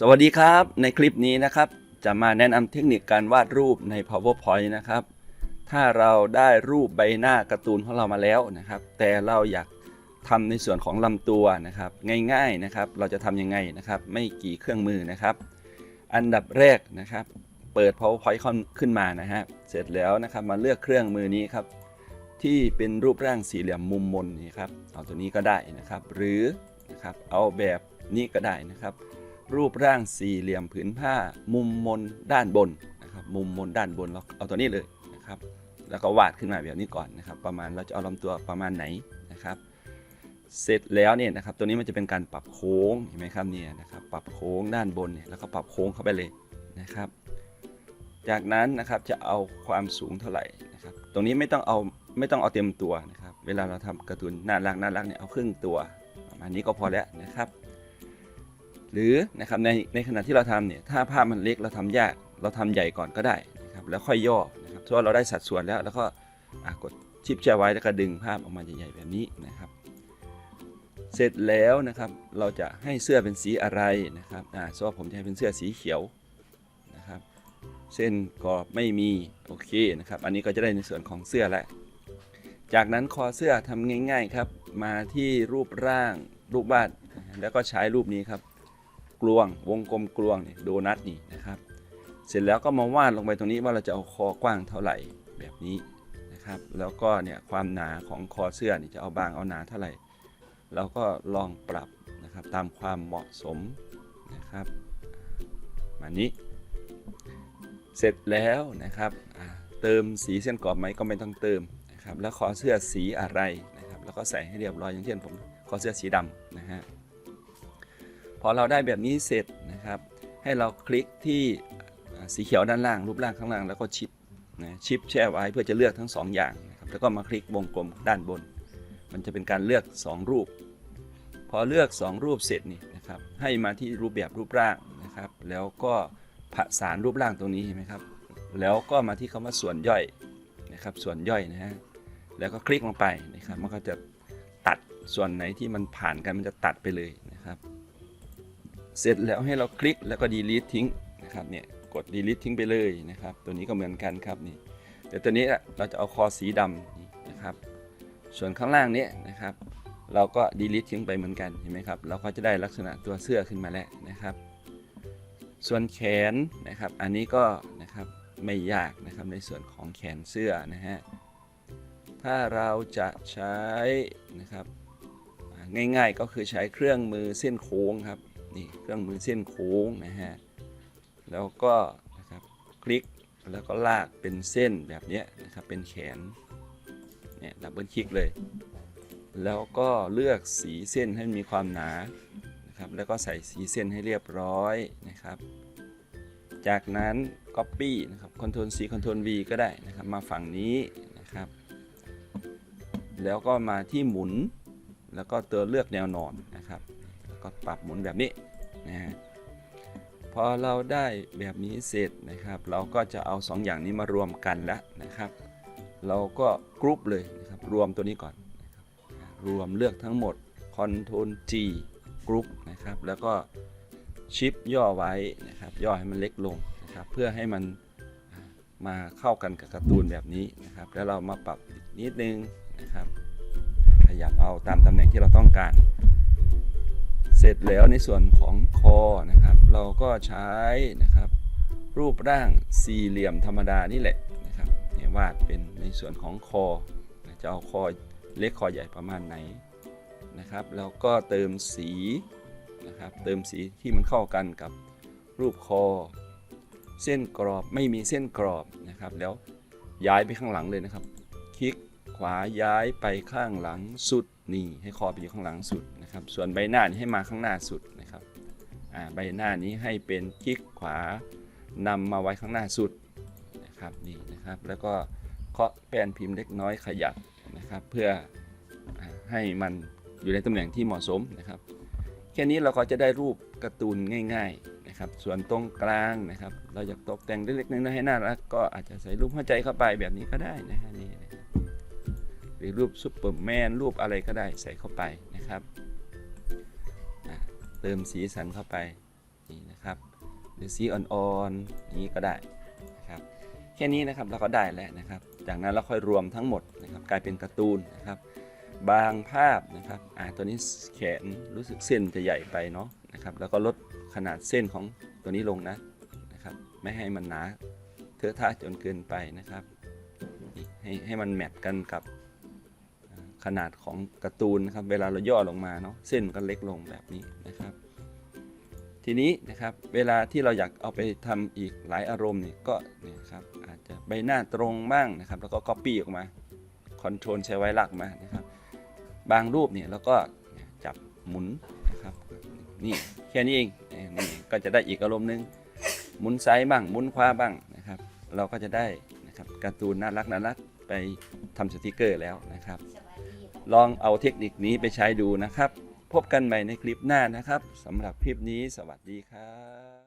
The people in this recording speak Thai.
สวัสดีครับ ในคลิปนี้นะครับ จะมาแนะนำเทคนิคการวาดรูปใน PowerPoint นะครับ ถ้าเราได้รูปใบหน้าการ์ตูนของเรามาแล้วนะครับ แต่เราอยากทำในส่วนของลำตัวนะครับ ง่ายๆนะครับ เราจะทำยังไงนะครับ ไม่กี่เครื่องมือนะครับ อันดับแรกนะครับ เปิด PowerPoint ขึ้นมานะฮะเสร็จแล้วนะครับมาเลือกเครื่องมือนี้ครับ ที่เป็นรูปร่างสี่เหลี่ยมมุมมนนี่ครับเอาตัวนี้ก็ได้นะครับ หรือนะครับเอาแบบนี้ก็ได้นะครับ รูปร่างสี่เหลี่ยมผืนผ้า มุมมนด้านบนนะครับมุมมนด้านบนเราเอาตัวนี้เลยนะครับแล้วก็วาดขึ้นมาแบบนี้ก่อนนะครับ ประมาณเราจะเอาลำตัวประมาณไหนนะครับ เสร็จแล้วเนี่ยนะครับตัวนี้มันจะเป็นการปรับโค้งเห็นไหมครับเนี่ยนะครับปรับโค้งด้านบนเนี่ยแล้วก็ปรับโค้งเข้าไปเลยนะครับ จากนั้นนะครับจะเอาความสูงเท่าไหร่นะครับ ตรงนี้ไม่ต้องเอาไม่ต้องเอาเต็มตัวนะครับ เวลาเราทำการ์ตูนน่ารักน่ารักเนี่ยเอาครึ่งตัวประมาณนี้ก็พอแล้วนะครับ หรือนะครับในในขณะที่เราทำเนี่ยถ้าภาพมันเล็กเราทำยากเราทำใหญ่ก่อนก็ได้นะครับแล้วค่อยย่อนะครับถ้าเราได้สัดส่วนแล้วแล้วก็กดชิปแชร์ไว้แล้วก็ดึงภาพออกมาใหญ่ๆแบบนี้นะครับ เสร็จแล้วนะครับเราจะให้เสื้อเป็นสีอะไรนะครับอ่าสมมติผมจะให้เป็นเสื้อสีเขียวนะครับ เส้นกรอบไม่มีโอเคนะครับอันนี้ก็จะได้ในส่วนของเสื้อแล้วจากนั้นคอเสื้อทำง่าย ๆครับ มาที่รูปร่างรูปวาดแล้วก็ใช้รูปนี้ครับ กลวง วงกลมกลวงนี่โดนัทนี่นะครับ เสร็จแล้วก็มาวาดลงไปตรงนี้ว่าเราจะเอาคอกว้างเท่าไหร่แบบนี้นะครับ แล้วก็เนี่ยความหนาของคอเสื้อนี่จะเอาบางเอาหนาเท่าไหร่เราก็ลองปรับนะครับตามความเหมาะสมนะครับมานี้ เสร็จแล้วนะครับเติมสีเส้นกรอบไหมก็ไม่ต้องเติมนะครับแล้วขอเสื้อสีอะไรนะครับ แล้วก็ใส่ให้เรียบร้อยอย่างเช่นผมขอเสื้อสีดำนะฮะ พอเราได้แบบนี้เสร็จนะครับ ให้เราคลิกที่สีเขียวด้านล่าง รูปร่างข้างล่างแล้วก็ชิปนะชิปแช่ไว้เพื่อจะเลือกทั้ง 2 อย่างนะครับแล้วก็มาคลิกวงกลมด้านบน มันจะเป็นการเลือก 2 รูป พอเลือก 2 รูปเสร็จนี่นะครับให้มาที่รูปแบบรูปร่างนะครับ แล้วก็ผสานรูปร่างตรงนี้เห็นไหมครับ แล้วก็มาที่คำว่าส่วนย่อยนะครับส่วนย่อยนะฮะแล้วก็คลิกลงไปนะครับมันก็จะตัดส่วนไหนที่มันผ่านกันมันจะตัดไปเลยนะครับ เสร็จแล้วให้เราคลิกแล้วก็ delete ทิ้งนะครับเนี่ยกด delete ทิ้งไปเลยนะครับ ตัวนี้ก็เหมือนกันครับนี่แต่ตัวนี้เราจะเอาคอสีดำนะครับ ส่วนข้างล่างนี้นะครับ เราก็ delete ทิ้งไปเหมือนกันเห็นไหมครับเราก็จะได้ลักษณะตัวเสื้อขึ้นมาแล้วนะครับ ส่วนแขนนะครับ อันนี้ก็นะครับไม่ยากนะครับในส่วนของแขนเสื้อนะฮะถ้าเราจะใช้นะครับอ่าง่ายๆก็คือใช้เครื่องมือเส้นโค้งครับ นี่เครื่องมือเส้นโค้งนะฮะแล้วก็นะครับคลิกแล้วก็ลากเป็นเส้นแบบนี้นะครับเป็นแขนเนี่ยดับเบิลคลิกเลย แล้วก็เลือกสีเส้นให้มีความหนานะครับแล้วก็ใส่สีเส้นให้เรียบร้อยนะครับ จากนั้น Copy นะครับ Ctrl C Ctrl V ก็ได้นะครับมาฝั่งนี้นะครับ แล้วก็มาที่หมุนแล้วก็ตัวเลือกแนวนอนนะครับแล้วก็ปรับหมุนแบบนี้ นะฮะพอเราได้แบบนี้เสร็จนะครับ เราก็จะเอา 2 อย่างนี้มารวมกันแล้วนะครับ เราก็กรุ๊ปเลยนะครับรวมตัวนี้ก่อนนะครับรวมเลือกทั้งหมด Ctrl G กรุ๊ปนะครับแล้วก็ชิปย่อไว้นะครับย่อให้มันเล็กลงนะครับเพื่อให้มันมาเข้ากันกับการ์ตูนแบบนี้นะครับ แล้วเรามาปรับอีกนิดนึงนะครับ ขยับเอาตามตำแหน่งที่เราต้องการ เสร็จแล้วในส่วนของคอนะครับ เราก็ใช้นะครับ รูปร่างสี่เหลี่ยมธรรมดานี่แหละนะครับเนี่ยวาดเป็นในส่วนของคอจะเอาคอเล็กคอใหญ่ประมาณไหนนะครับ แล้วก็เติมสีนะครับ เติมสีที่มันเข้ากันกับรูปคอ เส้นกรอบไม่มีเส้นกรอบนะครับ แล้วย้ายไปข้างหลังเลยนะครับ คลิกขวาย้ายไปข้างหลังสุดนี่ให้คอไปอยู่ข้างหลังสุด นะครับส่วนใบหน้านี่ให้มาข้างหน้าสุดนะครับใบหน้านี้ให้เป็นคลิกขวานำมาไว้ข้างหน้าสุดนะครับนี่นะครับแล้วก็เคาะแป้นพิมพ์เล็กน้อยขยับนะครับ เพื่ออให้มันอยู่ในตำแหน่งที่เหมาะสมนะครับ แค่นี้เราก็จะได้รูปการ์ตูนง่ายๆนะครับ ส่วนตรงกลางนะครับ เราอยากตกแต่งเล็กๆน้อยๆให้น่ารักก็อาจจะใส่รูปหัวใจเข้าไปแบบนี้ก็ได้นะฮะนี่หรือรูปซุปเปอร์แมนรูปอะไรก็ได้ใส่เข้าไปนะครับ เติมสีสันเข้าไปนี่นะครับ หรือสีอ่อนๆอย่างนี้ก็ได้นะครับแค่นี้นะครับเราก็ได้แล้วนะครับ จากนั้นเราค่อยรวมทั้งหมดนะครับกลายเป็นการ์ตูนนะครับบางภาพนะครับอ่าตัวนี้แขนรู้สึกเส้นจะใหญ่ไปเนาะนะครับแล้วก็ลดขนาดเส้นของตัวนี้ลงนะนะครับไม่ให้มันหนาเทอะทะจนเกินไปนะครับให้ให้มันแมทกันกับ นาดของการ์ตูนนะครับ เวลาเราย่อลงมาเนาะเส้นก็เล็กลงแบบนี้นะครับ ทีนี้นะครับเวลาที่เราอยากเอาไปทำอีกหลายอารมณ์เนี่ยก็เนี่ยครับอาจจะใบหน้าตรงบ้างนะครับ แล้วก็ Copy ออกมาคอนโทรลใช้ไว้หลักมานะครับ บางรูปเนี่ยแล้วก็จับหมุนนะครับนี่แค่นี้เองนี่ก็จะได้อีกอารมณ์หนึงหมุนซ้ายบ้างหมุนขวาบ้างนะครับ เราก็จะได้นะครับการ์ตูนน่ารักน่ารัก ไปทำสติกเกอร์แล้วนะครับ ลองเอาเทคนิคนี้ไปใช้ดูนะครับ พบกันใหม่ในคลิปหน้านะครับสำหรับคลิปนี้สวัสดีครับ